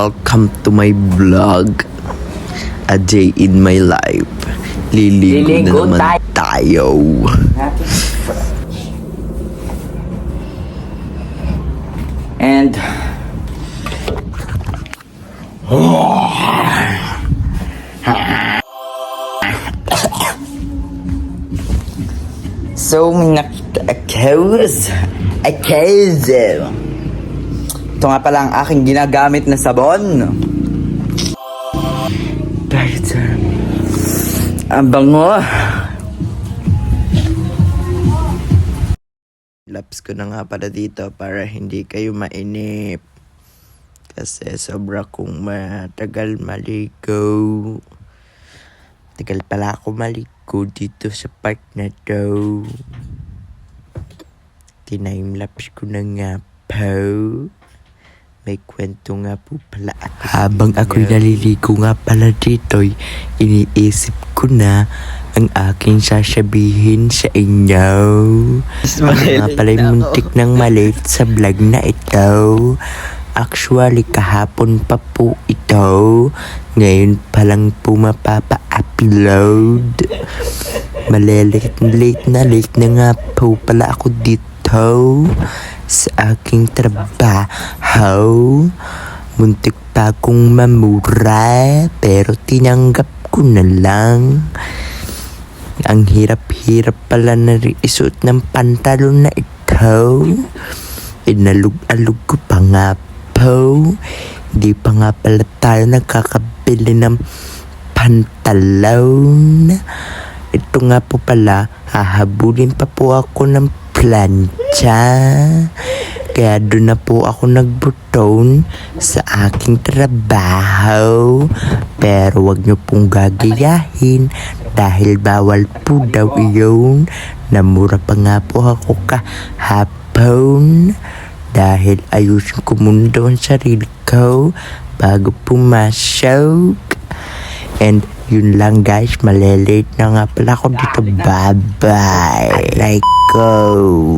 Welcome to my vlog. A day in my life. Liligo, Liligo na naman tayo. And So, nakita a cause. A cause. Ito nga pala ang aking ginagamit na sabon. Bakit? Ang bango. Laps ko na nga pala dito para hindi kayo mainip. Kasi sobra kong matagal maligo. Tagal pala ako maligo dito sa park na to. Tinime-lapse ko na nga po. May kwento nga po pala ako. Habang ako'y naliligo nga pala dito, iniisip ko na ang aking sasabihin sa inyo. Ako nga pala muntik ng malit sa vlog na ito. Actually, kahapon pa po ito. Ngayon pa lang po mapapa-upload. Malelate late na late na nga po pala ako dito sa aking trabaho. Muntik pa akong mamura pero tinanggap ko na lang. Ang hirap-hirap pala na isuot ng pantalon na ito. Inalug-alug ko pa nga po. Di pa nga pala tayo nakakabili ng pantalon. Ito nga po pala, hahabulin pa po ako ng plancha. Kaya doon na po ako nagbuton sa aking trabaho. Pero wag niyo pong gagayahin dahil bawal po daw iyon. Namura pa nga po ako kahapon. Dahil ayusin ko muna daw ang sarili ko bago pumasok. And yun lang guys, malilate na nga pala ako dito. Bye-bye. Like go.